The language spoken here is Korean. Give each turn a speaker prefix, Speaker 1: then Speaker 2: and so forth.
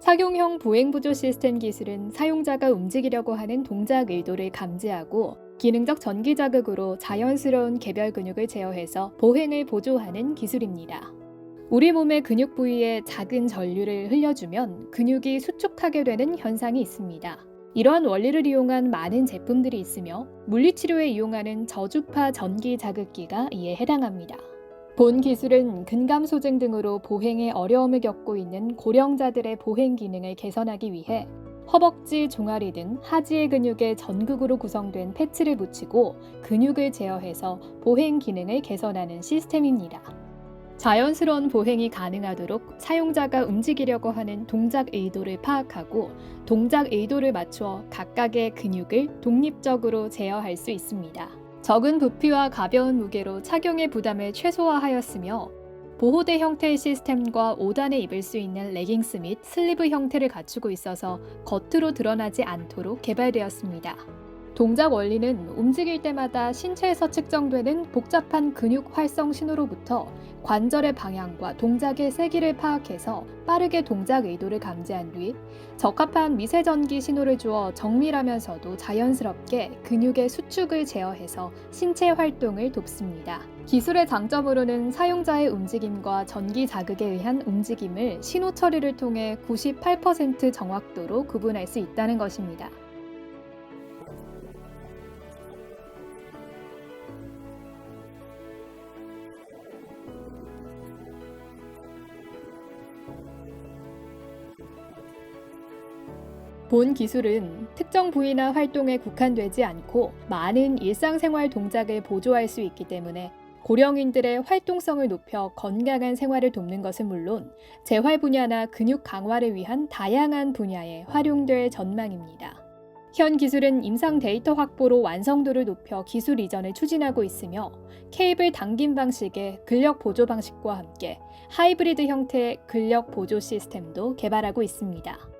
Speaker 1: 착용형 보행보조 시스템 기술은 사용자가 움직이려고 하는 동작 의도를 감지하고 기능적 전기 자극으로 자연스러운 개별 근육을 제어해서 보행을 보조하는 기술입니다. 우리 몸의 근육 부위에 작은 전류를 흘려주면 근육이 수축하게 되는 현상이 있습니다. 이러한 원리를 이용한 많은 제품들이 있으며 물리치료에 이용하는 저주파 전기 자극기가 이에 해당합니다. 본 기술은 근감 소증 등으로 보행에 어려움을 겪고 있는 고령자들의 보행 기능을 개선하기 위해 허벅지, 종아리 등 하지의 근육에 전극으로 구성된 패치를 붙이고 근육을 제어해서 보행 기능을 개선하는 시스템입니다. 자연스러운 보행이 가능하도록 사용자가 움직이려고 하는 동작 의도를 파악하고 동작 의도를 맞추어 각각의 근육을 독립적으로 제어할 수 있습니다. 적은 부피와 가벼운 무게로 착용의 부담을 최소화하였으며 보호대 형태의 시스템과 5단에 입을 수 있는 레깅스 및 슬리브 형태를 갖추고 있어서 겉으로 드러나지 않도록 개발되었습니다. 동작 원리는 움직일 때마다 신체에서 측정되는 복잡한 근육 활성 신호로부터 관절의 방향과 동작의 세기를 파악해서 빠르게 동작 의도를 감지한 뒤 적합한 미세전기 신호를 주어 정밀하면서도 자연스럽게 근육의 수축을 제어해서 신체 활동을 돕습니다. 기술의 장점으로는 사용자의 움직임과 전기 자극에 의한 움직임을 신호 처리를 통해 98% 정확도로 구분할 수 있다는 것입니다. 본 기술은 특정 부위나 활동에 국한되지 않고 많은 일상생활 동작을 보조할 수 있기 때문에 고령인들의 활동성을 높여 건강한 생활을 돕는 것은 물론 재활 분야나 근육 강화를 위한 다양한 분야에 활용될 전망입니다. 현 기술은 임상 데이터 확보로 완성도를 높여 기술 이전을 추진하고 있으며 케이블 당김 방식의 근력 보조 방식과 함께 하이브리드 형태의 근력 보조 시스템도 개발하고 있습니다.